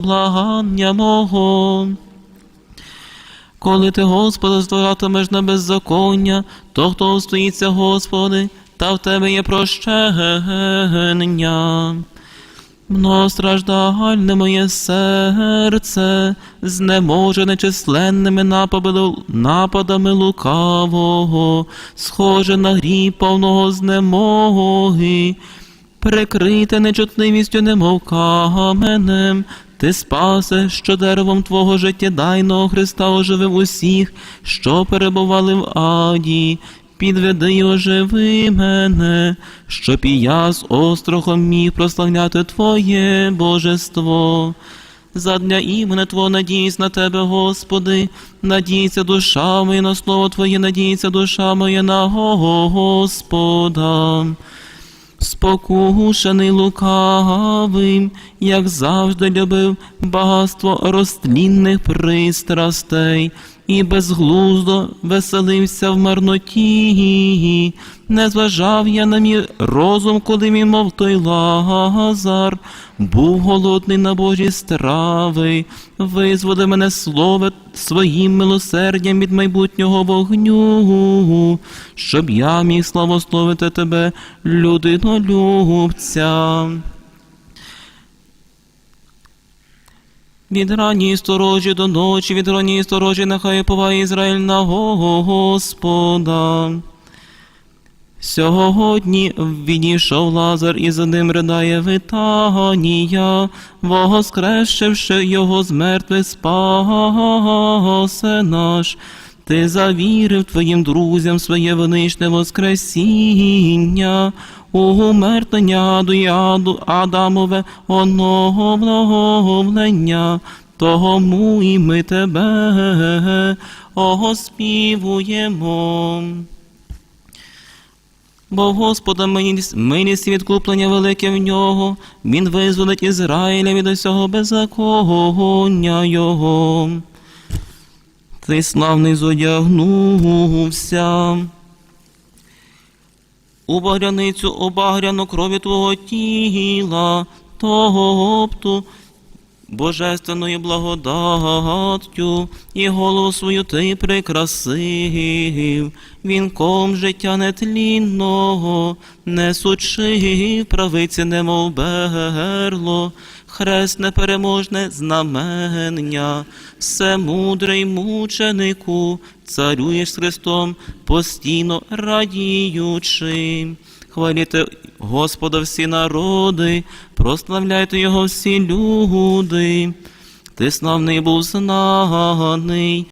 благання мого. Коли ти, Господи, здоратимеш на беззаконня, то хто стоїться, Господи, та в тебе є прощення. Многостраждальне моє серце, знеможене численними нападами лукавого, схоже на гріб повного знемоги, прикрите нечутливістю, немов каменем, ти спасе, що деревом твого життєдайного Христа оживив усіх, що перебували в аді. Підведи й оживи мене, щоб і я з острохом міг прославляти Твоє божество. Задля імені Твого надіюсь на Тебе, Господи, надійся душа моя на слово Твоє, надійся душа моя на Господа. Спокушений лукавим, як завжди любив багатство розтлінних пристрастей, і безглуздо веселився в марноті. Не зважав я на мій розум, коли він, мов той лазар, був голодний на Божі страви, визволи мене слово своїм милосердям від майбутнього вогню, щоб я міг славословити тебе, людинолюбця. Від рані сторожі до ночі, від рані сторожі нехай поває Ізраїль на Господа. Сьогодні відійшов Лазар і за ним ридає Витанія, воскресшивши його з мертвих спасе наш. Ти завірив твоїм друзям своє величне воскресіння, умертвення до яду Адамове оновлення, тому і ми тебе оспівуємо. Бо Господа милість, відкуплення велике в нього, він визволить Ізраїля від усього беззаконня його. Ти славний зодягнувся. У багряницю обагряно крові твого тіла, того опту, божественною благодаттю, і голову свою ти прикрасив, вінком життя нетлінного, несучи правиці, немов берло, хрест непереможне знамення, все мудрий мученику, царюєш з Христом, постійно радіючи. Хваліте Господа всі народи, прославляйте Його всі люди. Ти славний був знаний,